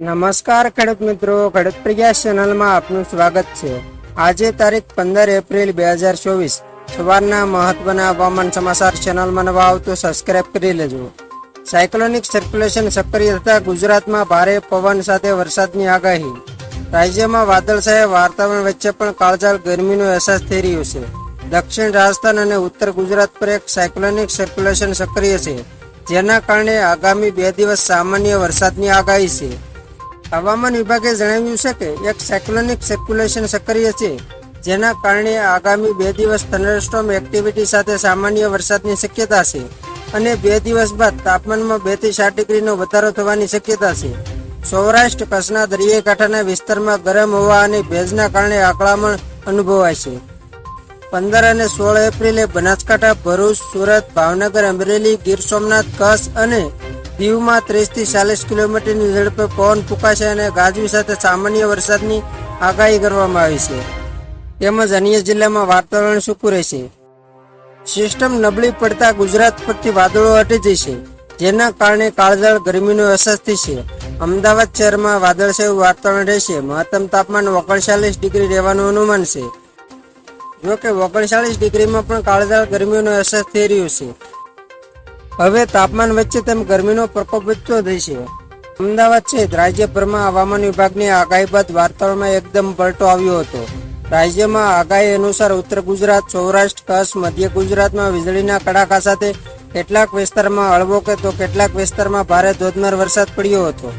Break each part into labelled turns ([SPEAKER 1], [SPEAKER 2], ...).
[SPEAKER 1] નમસ્કાર ખેડૂત મિત્રો, ખેડૂત પ્રયાસ ચેનલમાં આપનું સ્વાગત છે. આજે તારીખ પંદર એપ્રિલ બે હજાર ચોવીસ. સવારના મહત્વના હવામાન સમાચાર ચેનલમાં નવા આવતો સબસ્ક્રાઇબ કરી લેજો. સાયક્લોનિક સર્ક્યુલેશન સક્રિય થતા ગુજરાતમાં ભારે પવન સાથે વરસાદની આગાહી. રાજ્યમાં વાદળછાયા વાતાવરણ વચ્ચે પણ કાળજાળ ગરમીનો અહેસાસ થઈ રહ્યો છે. દક્ષિણ રાજસ્થાન અને ઉત્તર ગુજરાત પર એક સાયક્લોનિક સર્ક્યુલેશન સક્રિય છે, જેના કારણે આગામી બે દિવસ સામાન્ય વરસાદની આગાહી છે. હવામાન વિભાગે જણાવ્યું છે કે એક સાયક્લોનિક સર્ક્યુલેશન સક્રિય છે, જેના કારણે આગામી બે દિવસ થંડરસ્ટોમ એક્ટિવિટી સાથે સામાન્ય વરસાદની શક્યતા છે અને બે દિવસ બાદ તાપમાનમાં બેથી ચાર ડિગ્રીનો વધારો થવાની શક્યતા છે. સૌરાષ્ટ્ર, કચ્છના દરિયાઈ કાંઠાના વિસ્તારમાં ગરમ હવા અને ભેજના કારણે આકળામણ અનુભવાય છે. પંદર અને સોળ એપ્રિલે બનાસકાંઠા, ભરૂચ, સુરત, ભાવનગર, અમરેલી, ગીર સોમનાથ, કચ્છ અને દીવમાં ત્રીસથી ચાલીસ કિલોમીટરની ઝડપે પવન ફૂંકાશે અને ગાજવી સાથે સામાન્ય વરસાદની આગાહી કરવામાં આવી છે. તેમજ અન્ય જિલ્લામાં વાતાવરણ સૂકું રહેશે. સિસ્ટમ નબળી પડતા ગુજરાત પરથી વાદળો હટી જશે, જેના કારણે કાળઝાળ ગરમીનો અહેસાસ થશે. અમદાવાદ શહેરમાં વાદળછાયું વાતાવરણ રહેશે, મહત્તમ તાપમાન ઓગણચાલીસ ડિગ્રી રહેવાનું અનુમાન છે. જો કે ઓગણચાલીસ ડિગ્રીમાં પણ કાળઝાળ ગરમીનો અહેસાસ થઈ રહ્યો છે. હવે તાપમાન વચ્ચે તેમ ગરમીનો પ્રકોપ વધતો રહેશે અમદાવાદ સહિત રાજ્યભરમાં હવામાન વિભાગની આગાહી બાદ વાતાવરણમાં એકદમ પલટો આવ્યો હતો. રાજ્યમાં આગાહી અનુસાર ઉત્તર ગુજરાત, સૌરાષ્ટ્ર, કચ્છ, મધ્ય ગુજરાતમાં વીજળીના કડાકા સાથે કેટલાક વિસ્તારમાં હળવો કે તો કેટલાક વિસ્તારમાં ભારે ધોધમાર વરસાદ પડ્યો હતો.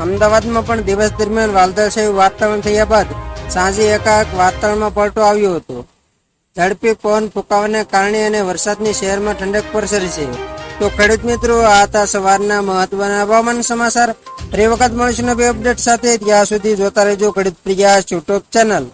[SPEAKER 1] અમદાવાદમાં પણ દિવસ દરમિયાન વાદળછાયું વાતાવરણ થયા બાદ સાંજે એકાએક વાતાવરણમાં પલટો આવ્યો હતો. ઝડપી પવન ફૂંકાવાને કારણે અને વરસાદની શહેરમાં ઠંડક પ્રસરી છે. તો ખેડૂત મિત્રો, આ હતા સવારના મહત્વના હવામાન સમાચાર. ફરી વખત મળીશું નવી અપડેટ સાથે. ત્યાં સુધી જોતા રહેજો ખેડૂત પ્રિયા યુટ્યુબ ચેનલ.